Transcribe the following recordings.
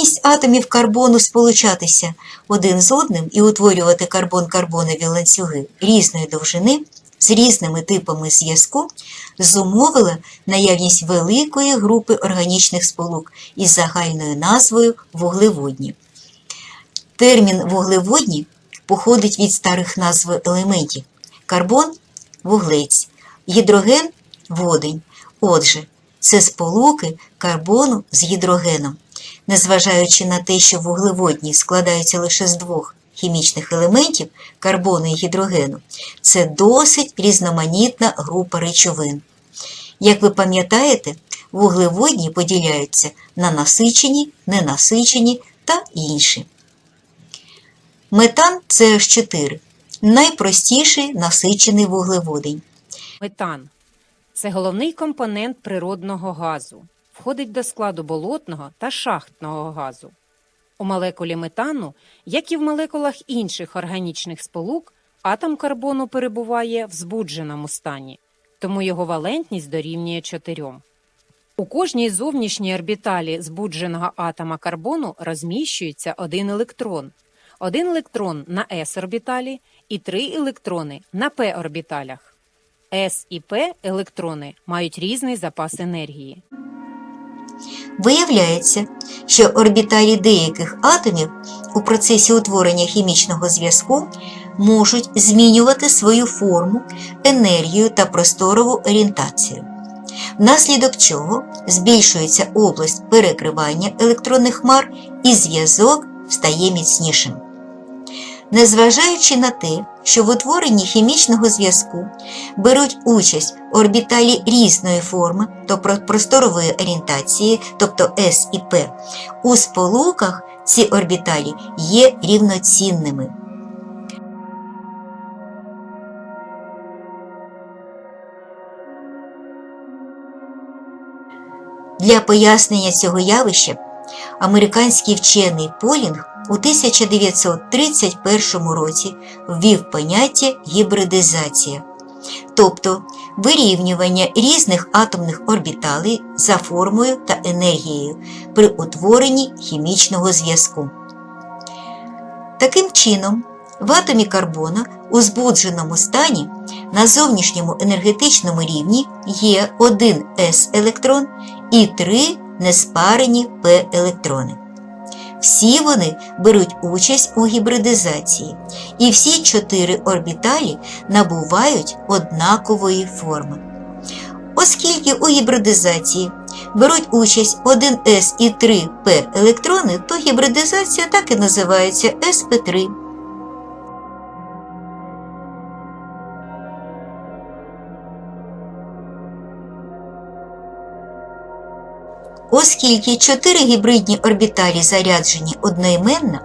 Здатність атомів карбону сполучатися один з одним і утворювати карбон-карбонові ланцюги різної довжини з різними типами зв'язку зумовила наявність великої групи органічних сполук із загальною назвою вуглеводні. Термін вуглеводні походить від старих назв елементів: карбон вуглець, гідроген водень. Отже, це сполуки карбону з гідрогеном. Незважаючи на те, що вуглеводні складаються лише з двох хімічних елементів карбону і гідрогену, це досить різноманітна група речовин. Як ви пам'ятаєте, вуглеводні поділяються на насичені, ненасичені та інші. Метан CH4 найпростіший насичений вуглеводень. Метан це головний компонент природного газу. Входить до складу болотного та шахтного газу. У молекулі метану, як і в молекулах інших органічних сполук, атом карбону перебуває в збудженому стані, тому його валентність дорівнює 4. У кожній зовнішній орбіталі збудженого атома карбону розміщується один електрон. Один електрон на s-орбіталі і три електрони на p-орбіталях. S і P електрони мають різний запас енергії. Виявляється, що орбіталі деяких атомів у процесі утворення хімічного зв'язку можуть змінювати свою форму, енергію та просторову орієнтацію, внаслідок чого збільшується область перекривання електронних хмар і зв'язок стає міцнішим. Незважаючи на те, що в утворенні хімічного зв'язку беруть участь орбіталі різної форми, тобто просторової орієнтації, тобто S і P, у сполуках ці орбіталі є рівноцінними. Для пояснення цього явища американський вчений Полінг у 1931 році ввів поняття гібридизація, тобто вирівнювання різних атомних орбіталей за формою та енергією при утворенні хімічного зв'язку. Таким чином, в атомі карбона у збудженому стані на зовнішньому енергетичному рівні є один s-електрон і три неспарені p-електрони. Всі вони беруть участь у гібридизації, і всі чотири орбіталі набувають однакової форми. Оскільки у гібридизації беруть участь 1С і 3П електрони, то гібридизація так і називається sp3. Оскільки чотири гібридні орбіталі заряджені одноіменно,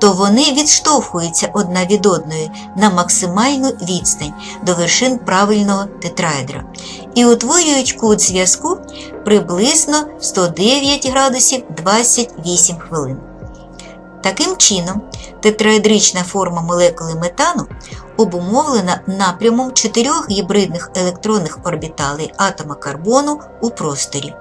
то вони відштовхуються одна від одної на максимальну відстань до вершин правильного тетраедра і утворюють кут зв'язку приблизно 109 градусів 28 хвилин. Таким чином, тетраедрична форма молекули метану обумовлена напрямом чотирьох гібридних електронних орбіталей атома карбону у просторі.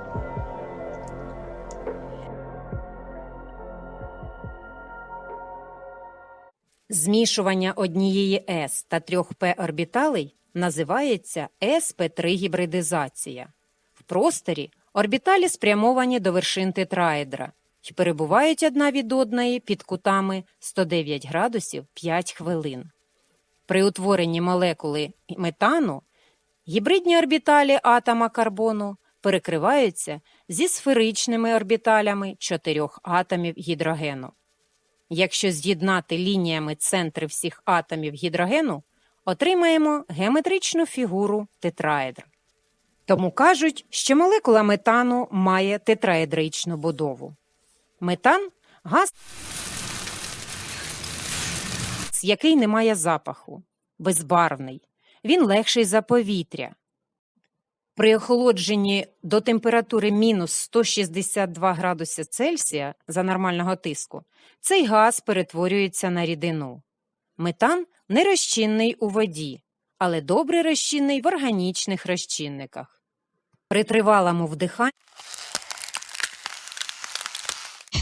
Змішування однієї S та трьох P орбіталей називається sp3 гібридизація. В просторі орбіталі спрямовані до вершин тетраедра і перебувають одна від одної під кутами 109 градусів 5 хвилин. При утворенні молекули метану гібридні орбіталі атома карбону перекриваються зі сферичними орбіталями чотирьох атомів гідрогену. Якщо з'єднати лініями центри всіх атомів гідрогену, отримаємо геометричну фігуру тетраедра. Тому кажуть, що молекула метану має тетраедричну будову. Метан газ, який не має запаху, безбарвний, він легший за повітря. При охолодженні до температури мінус 162 градуси Цельсія за нормального тиску цей газ перетворюється на рідину. Метан нерозчинний у воді, але добре розчинний в органічних розчинниках. При тривалому вдиханні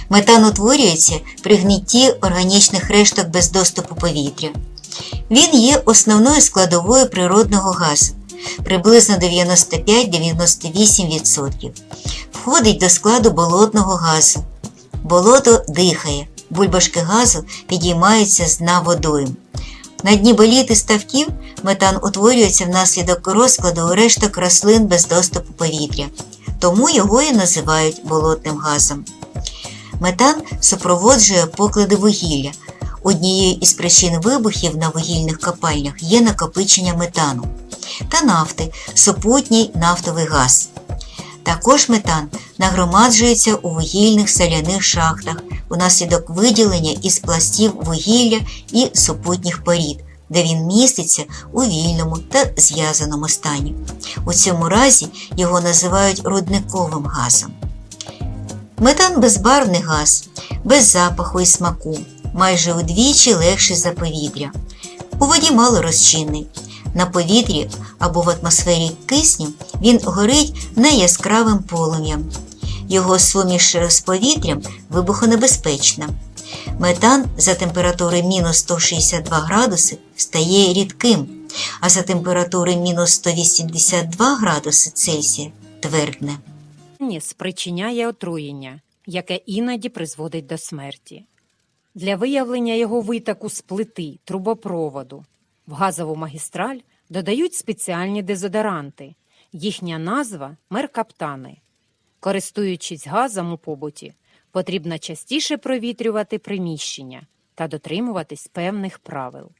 Метан утворюється при гнітті органічних решток без доступу повітря. Він є основною складовою природного газу, приблизно 95-98%. Входить до складу болотного газу. Болото дихає, бульбашки газу підіймаються з дна водою. На дні боліт і ставків метан утворюється внаслідок розкладу у решток рослин без доступу повітря, тому його і називають болотним газом. Метан супроводжує поклади вугілля. Однією із причин вибухів на вугільних копальнях є накопичення метану та нафти, супутній нафтовий газ. Також метан нагромаджується у вугільних соляних шахтах унаслідок виділення із пластів вугілля і супутніх порід, де він міститься у вільному та зв'язаному стані. У цьому разі його називають рудниковим газом. Метан безбарвний газ, без запаху і смаку, майже удвічі легший за повітря. У воді мало розчинний. На повітрі або в атмосфері кисню він горить неяскравим полум'ям. Його суміш з повітрям вибухонебезпечна. Метан за температури мінус 162 градуси стає рідким, а за температури мінус 182 градуси Цельсія твердне. Спричиняє отруєння, яке іноді призводить до смерті. Для виявлення його витоку з плити, трубопроводу в газову магістраль додають спеціальні дезодоранти. Їхня назва меркаптани. Користуючись газом у побуті, потрібно частіше провітрювати приміщення та дотримуватись певних правил.